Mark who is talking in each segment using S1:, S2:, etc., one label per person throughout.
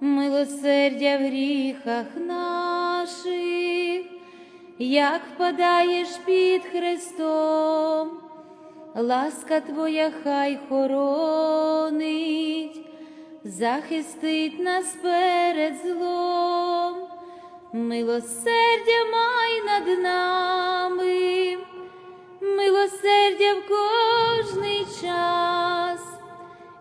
S1: милосердя в гріхах наших, як впадаєш під Христом, ласка Твоя хай хоронить, захистить нас перед злом, милосердя май над нами, милосердя в кожний час,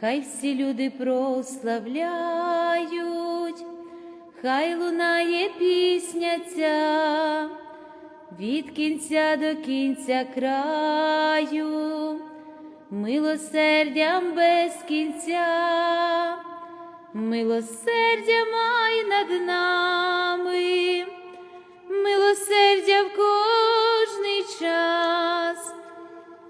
S1: хай всі люди прославляють, хай лунає пісня ця від кінця до кінця краю, милосердям без кінця, милосердя май над нами, милосердя в кожний час,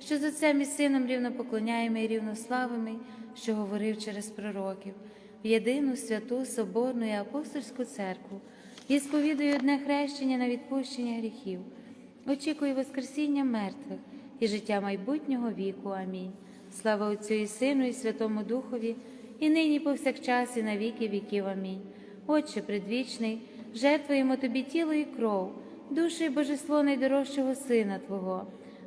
S1: що з Отцем і Сином рівно поклоняємо і рівнославими, що говорив через пророків, в єдину святу Соборну і апостольську церкву, і сповідую одне хрещення на відпущення гріхів. Очікую Воскресіння мертвих і життя майбутнього віку. Амінь. Слава Отцю і Сину, і Святому Духові, і нині, повсякчас, і на віки віків. Амінь. Отче предвічний, жертвуємо Тобі тіло і кров, душу і божество найдорожчого Сина Твого,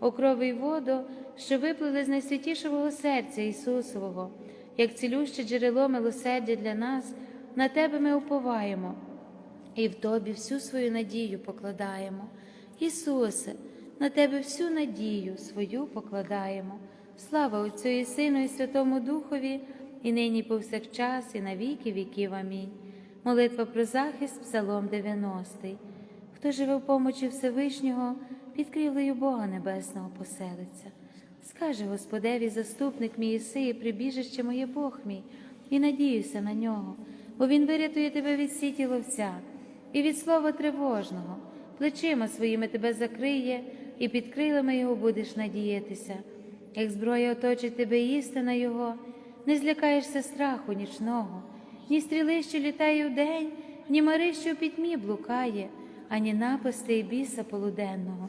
S1: О й воду, що виплили з найсвятішого серця Ісусового, як цілюще джерело милосердя для нас, на Тебе ми уповаємо і в Тобі всю свою надію покладаємо. Ісусе, на Тебе всю надію свою покладаємо. Слава Отцю і Сину, і Святому Духові, і нині повсякчас, і на віки віків. Амінь. Молитва про захист, Псалом 90. Хто живе в помочі Всевишнього, під крівлею Бога Небесного поселиться. Скаже Господеві, заступник мій Іси, і прибіжище моє Бог мій, і надіюся на нього, бо Він вирятує тебе від сіті ловця і від слова тривожного, плечима своїми тебе закриє, і під крилами його будеш надіятися. Як зброя оточить тебе істина Його, не злякаєшся страху нічного, ні стріли, що літає вдень, ні мари, що в пітьмі блукає, ані напасти і біса полуденного.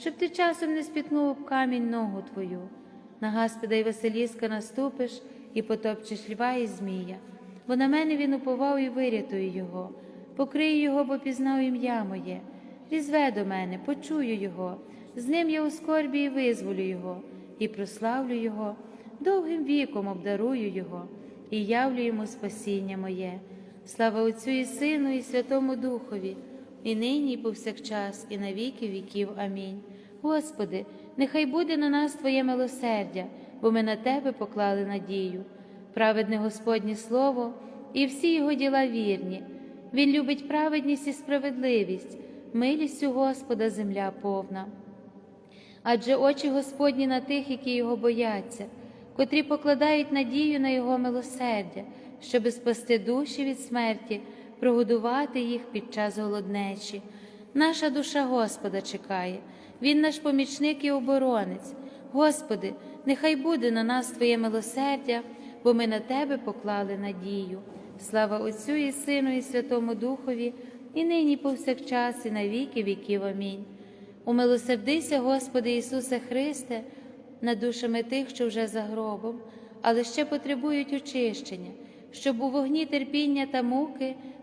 S1: щоб ти часом не спітнув об камінь ногу твою. На Гаспода й Василіска наступиш і потопчеш льва і змія, бо на мене він уповав і вирятую його, покрию його, бо пізнав ім'я моє, різве до мене, почую його, з ним я у скорбі і визволю його і прославлю Його, довгим віком обдарую Його і явлю йому спасіння моє. Слава Отцю і Сину, і Святому Духові, і нині, і повсякчас, і на віки віків. Амінь. Господи, нехай буде на нас Твоє милосердя, бо ми на Тебе поклали надію. Праведне Господнє Слово і всі Його діла вірні. Він любить праведність і справедливість, милістю Господа земля повна адже очі Господні на тих, які його бояться, котрі покладають надію на Його милосердя, щоби спасти душі від смерті, прогодувати їх під час голоднечі. Наша душа Господа чекає, Він наш помічник і оборонець. Господи, нехай буде на нас Твоє милосердя, бо ми на Тебе поклали надію. Слава Отцю і Сину, і Святому Духові, і нині, повсякчас, і на віки віків. Амінь. Умилосердися, Господи Ісусе Христе, над душами тих, що вже за гробом, але ще потребують очищення, щоб у вогні терпіння та муки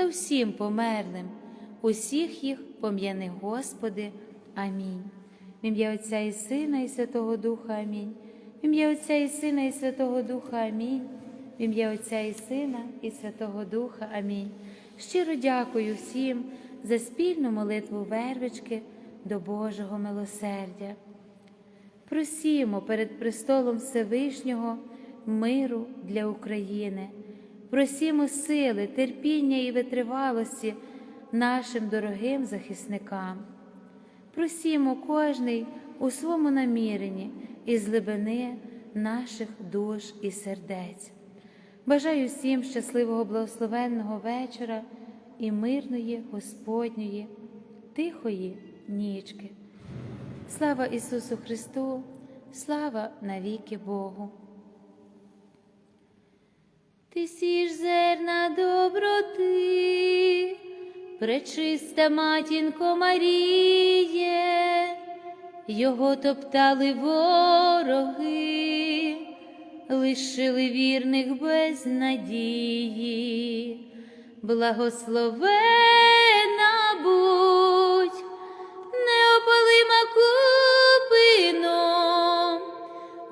S1: та всім померлим, усіх їх пом'яни, Господи. Амінь. В ім'я Отця і Сина, і Святого Духа Амінь. В ім'я Отця і Сина, і Святого Духа Амінь. В ім'я Отця і Сина, і Святого Духа Амінь. Щиро дякую всім за спільну молитву вервички до Божого милосердя. Просімо перед престолом Всевишнього миру для України. Просімо сили, терпіння і витривалості нашим дорогим захисникам. Просімо кожний у своєму наміренні із глибини наших душ і сердець. Бажаю всім щасливого благословенного вечора і мирної Господньої, тихої нічки. Слава Ісусу Христу, слава навіки Богу. Ти сіж зерна доброти, пречиста матінко Маріє, його топтали вороги, лишили вірних без надії, благословена будь, неопалима купином,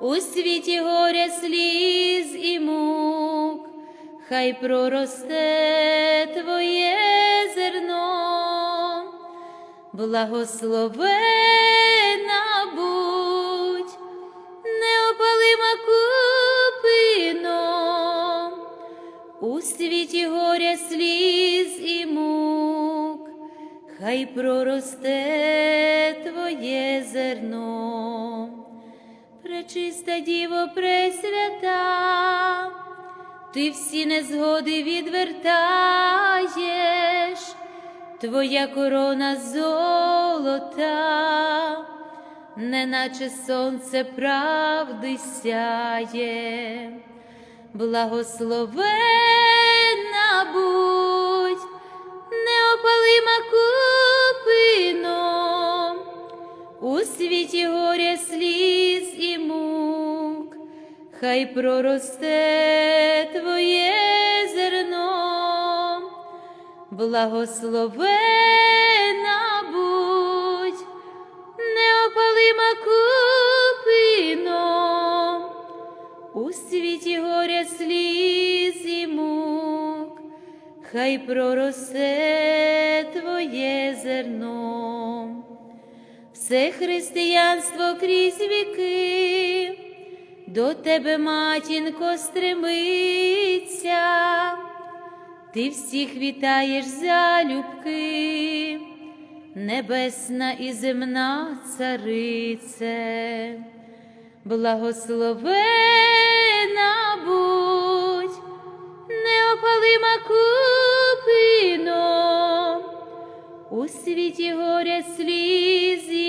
S1: у світі горя сліз і мук, хай проросте твоє зерно, благословена будь, неопалима купином, у світі горя сліз і мук, хай проросте твоє зерно, пречиста діво пресвята, ти всі незгоди відвертаєш, твоя корона золота, неначе сонце правди сяє, благословена будь, неопалима купином, у світі горя сліз і мук, хай проросте твоє зерно, благословена будь, неопалима купином, у світі горя сліз і мук, хай проросте твоє зерно, все християнство крізь віки, до тебе, матінко, стремиться, ти всіх вітаєш залюбки, небесна і земна царице, благословена будь, неопалима купином, у світі горя сліз і мук,